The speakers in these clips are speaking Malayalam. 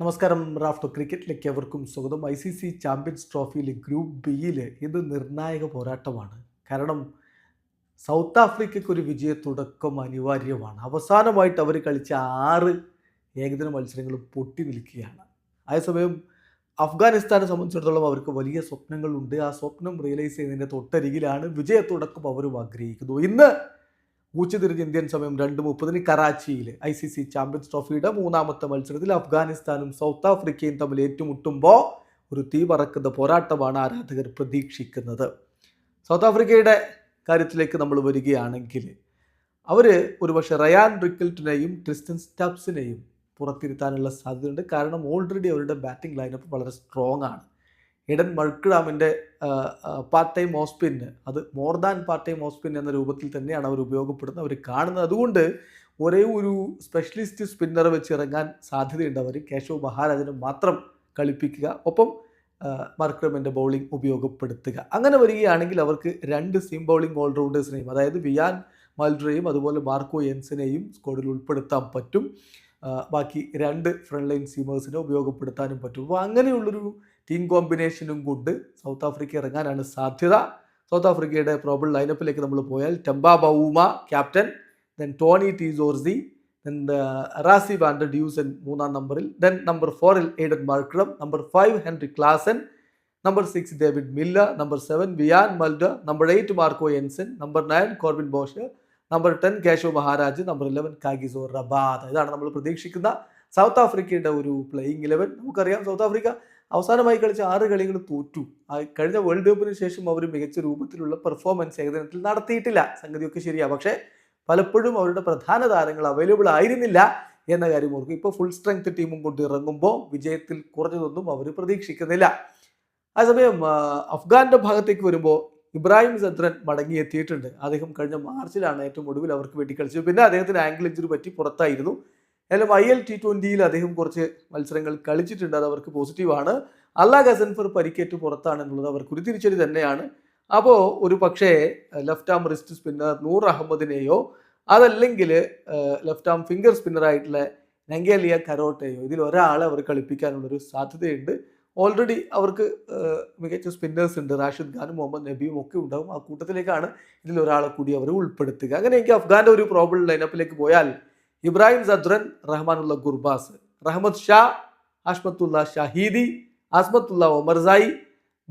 നമസ്കാരം റാഫ്റ്റോ ക്രിക്കറ്റിലേക്ക് എവർക്കും സ്വാഗതം. ഐ സി സി ചാമ്പ്യൻസ് ട്രോഫിയിൽ ഗ്രൂപ്പ് ബിയിൽ ഇത് നിർണായക പോരാട്ടമാണ്. കാരണം സൗത്ത് ആഫ്രിക്കയ്ക്ക് ഒരു വിജയ തുടക്കം അനിവാര്യമാണ്. അവസാനമായിട്ട് അവർ കളിച്ച ആറ് ഏകദിന മത്സരങ്ങളും പൊട്ടി നിൽക്കുകയാണ്. അതേസമയം അഫ്ഗാനിസ്ഥാനെ സംബന്ധിച്ചിടത്തോളം അവർക്ക് വലിയ സ്വപ്നങ്ങളുണ്ട്. ആ സ്വപ്നം റിയലൈസ് ചെയ്യുന്നതിന്റെ തൊട്ടരികിലാണ് വിജയ തുടക്കം അവരും ആഗ്രഹിക്കുന്നു. ഇന്ന് ഉച്ചതിരിഞ്ഞ് ഇന്ത്യൻ സമയം രണ്ട് മുപ്പതിന് കറാച്ചിയിൽ ഐ സി സി ചാമ്പ്യൻസ് ട്രോഫിയുടെ മൂന്നാമത്തെ മത്സരത്തിൽ അഫ്ഗാനിസ്ഥാനും സൗത്ത് ആഫ്രിക്കയും തമ്മിൽ ഏറ്റുമുട്ടുമ്പോൾ ഒരു തീ പറക്കുന്ന പോരാട്ടമാണ് ആരാധകർ പ്രതീക്ഷിക്കുന്നത്. സൗത്ത് ആഫ്രിക്കയുടെ കാര്യത്തിലേക്ക് നമ്മൾ വരികയാണെങ്കിൽ അവർ ഒരുപക്ഷെ റയാൻ റിക്കിൾട്ടിനെയും ക്രിസ്റ്റൻ സ്റ്റാപ്സിനെയും പുറത്തിരുത്താനുള്ള സാധ്യതയുണ്ട്. കാരണം ഓൾറെഡി അവരുടെ ബാറ്റിംഗ് ലൈനപ്പ് വളരെ സ്ട്രോങ് ആണ്. എഡൻ മൾക്കിടാമിന്റെ പാർട്ട് ടൈം ഓസ്പിന് അത് more than part time off spin എന്ന രൂപത്തിൽ തന്നെയാണ് അവർ ഉപയോഗപ്പെടുന്നത്. അവർ കാണുന്നത് അതുകൊണ്ട് ഒരേ ഒരു സ്പെഷ്യലിസ്റ്റ് സ്പിന്നർ വെച്ച് ഇറങ്ങാൻ സാധ്യതയുണ്ട് അവർ. കേശവ് മഹാരാജനെ മാത്രം കളിപ്പിക്കുക ഒപ്പം മർക്രമിന്റെ ബൗളിംഗ് ഉപയോഗപ്പെടുത്തുക. അങ്ങനെ വരികയാണെങ്കിൽ അവർക്ക് രണ്ട് സീം ബൗളിംഗ് ഓൾറൗണ്ടേഴ്സിനെയും അതായത് വിയാൻ മൽഡ്രയും അതുപോലെ മാർക്കോ എൻസിനെയും സ്ക്വാഡിൽ ഉൾപ്പെടുത്താൻ പറ്റും. ബാക്കി രണ്ട് ഫ്രണ്ട് ലൈൻ സീമേഴ്സിനെ ഉപയോഗപ്പെടുത്താനും പറ്റും. അപ്പോൾ അങ്ങനെയുള്ളൊരു ടീം കോമ്പിനേഷനും കൊണ്ട് സൗത്ത് ആഫ്രിക്ക ഇറങ്ങാനാണ് സാധ്യത. സൗത്ത് ആഫ്രിക്കയുടെ പ്രോബിൾ ലൈനപ്പിലേക്ക് നമ്മൾ പോയാൽ Temba Bavuma captain then Tony de Zorzi then Rassie van der Dussen മൂന്നാം നമ്പറിൽ ദെൻ നമ്പർ ഫോറിൽ Aiden Markram number five Heinrich Klaasen number six David Miller number seven Wiaan Mulder number eight Marco Jansen number nine Corbin Bosch number ten Keshav Maharaj number eleven Kagiso Rabada. ഇതാണ് നമ്മൾ പ്രതീക്ഷിക്കുന്ന സൗത്ത് ആഫ്രിക്കയുടെ ഒരു പ്ലേയിങ് ഇലവൻ നമുക്കറിയാം സൗത്ത് ആഫ്രിക്ക അവസാനമായി കളിച്ച ആറ് കളികൾ തോറ്റു. കഴിഞ്ഞ വേൾഡ് കപ്പിന് ശേഷം അവർ മികച്ച രൂപത്തിലുള്ള പെർഫോമൻസ് ഏകദിനത്തിൽ നടത്തിയിട്ടില്ല. സംഗതിയൊക്കെ ശരിയാണ് പക്ഷേ പലപ്പോഴും അവരുടെ പ്രധാന താരങ്ങൾ അവൈലബിൾ ആയിരുന്നില്ല എന്ന കാര്യം ഓർക്കും. ഇപ്പോൾ ഫുൾ സ്ട്രെങ്ത് ടീമും കൊണ്ട് ഇറങ്ങുമ്പോൾ വിജയത്തിൽ കുറഞ്ഞതൊന്നും അവർ പ്രതീക്ഷിക്കുന്നില്ല. അതേസമയം അഫ്ഗാന്റെ ഭാഗത്തേക്ക് വരുമ്പോൾ ഇബ്രാഹിം ചന്ദ്രൻ മടങ്ങിയെത്തിയിട്ടുണ്ട്. അദ്ദേഹം കഴിഞ്ഞ മാർച്ചിലാണ് ഏറ്റവും ഒടുവിൽ അവർക്ക് വേണ്ടി കളിച്ചത്. പിന്നെ അദ്ദേഹത്തിന് ആംഗിൾ ഇഞ്ചുറി പറ്റി പുറത്തായിരുന്നു. എന്നാലും ഐ എൽ ടി ട്വന്റിയിൽ അദ്ദേഹം കുറച്ച് മത്സരങ്ങൾ കളിച്ചിട്ടുണ്ട്. അത് അവർക്ക് പോസിറ്റീവാണ് അല്ലാ ഗസൻഫർ പരിക്കേറ്റ് പുറത്താണെന്നുള്ളത് അവർക്ക് ഒരു തിരിച്ചടി തന്നെയാണ്. അപ്പോൾ ഒരു പക്ഷേ left arm wrist spinner Noor അഹമ്മദിനെയോ അതല്ലെങ്കിൽ ലെഫ്റ്റ് ആം ഫിംഗർ സ്പിന്നറായിട്ടുള്ള നങ്കേലിയ കരോട്ടയോ ഇതിൽ ഒരാളെ അവർ കളിപ്പിക്കാനുള്ളൊരു സാധ്യതയുണ്ട്. ഓൾറെഡി അവർക്ക് മികച്ച സ്പിന്നേഴ്സ് ഉണ്ട്. റാഷിദ് ഖാനും മുഹമ്മദ് നബിയും ഒക്കെ ഉണ്ടാവും. ആ കൂട്ടത്തിലേക്കാണ് ഇതിൽ ഒരാളെ കൂടി അവർ ഉൾപ്പെടുത്തുക. അങ്ങനെയെങ്കിൽ അഫ്ഗാന്റെ ഒരു പ്രോബ്ലം ലൈനപ്പിലേക്ക് പോയാൽ ഇബ്രാഹിം സദ്രൻ റഹ്മാനുള്ള ഗുർബാസ് റഹ്മദ് ഷാ അഷ്മത്തുള്ള ഷഹീദി അസ്മത്തുള്ള ഒമർസായി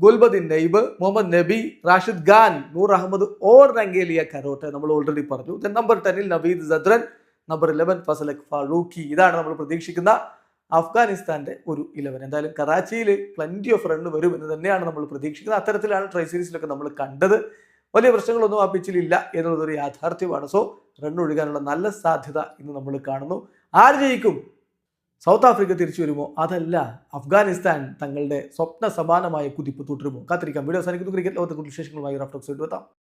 ഗുൽബദിൻ നൈബ് മുഹമ്മദ് നബി റാഷിദ് ഖാൻ നൂർ അഹമ്മദ് ഓർ റംഗേലിയ കരോട്ടെ നമ്മൾ ഓൾറെഡി പറഞ്ഞു. നമ്പർ ടെന്നിൽ നവീദ് സദ്രൻ നമ്പർ ഇലവൻ ഫസലക് ഫാറൂഖി ഇതാണ് നമ്മൾ പ്രതീക്ഷിക്കുന്ന അഫ്ഗാനിസ്ഥാന്റെ ഒരു ഇലവൻ. എന്തായാലും കറാച്ചിയിൽ പ്ലന്റി ഓഫ് റണ്ണ് വരും എന്ന് തന്നെയാണ് നമ്മൾ പ്രതീക്ഷിക്കുന്നത്. അത്തരത്തിലാണ് ട്രൈ സീരീസിലൊക്കെ നമ്മൾ കണ്ടത്. വലിയ പ്രശ്നങ്ങളൊന്നും ആ പിച്ചിലില്ല എന്നുള്ളതൊരു യാഥാർത്ഥ്യമാണ്. സോ റൺ ഒഴുകാനുള്ള നല്ല സാധ്യത ഇന്ന് നമ്മൾ കാണുന്നു. ആര് ജയിക്കും? സൗത്ത് ആഫ്രിക്ക തിരിച്ചു വരുമോ? അതല്ല അഫ്ഗാനിസ്ഥാൻ തങ്ങളുടെ സ്വപ്ന സമാനമായ കുതിപ്പ് തുടരുമോ? കാത്തിരിക്കാം. വീഡിയോ അവസാനിക്കുന്നു. ക്രിക്കറ്റ് ലോകത്തെ കുറിച്ച് വിശേഷങ്ങളുമായി റഫ്റ്റോക്സ് എത്താം.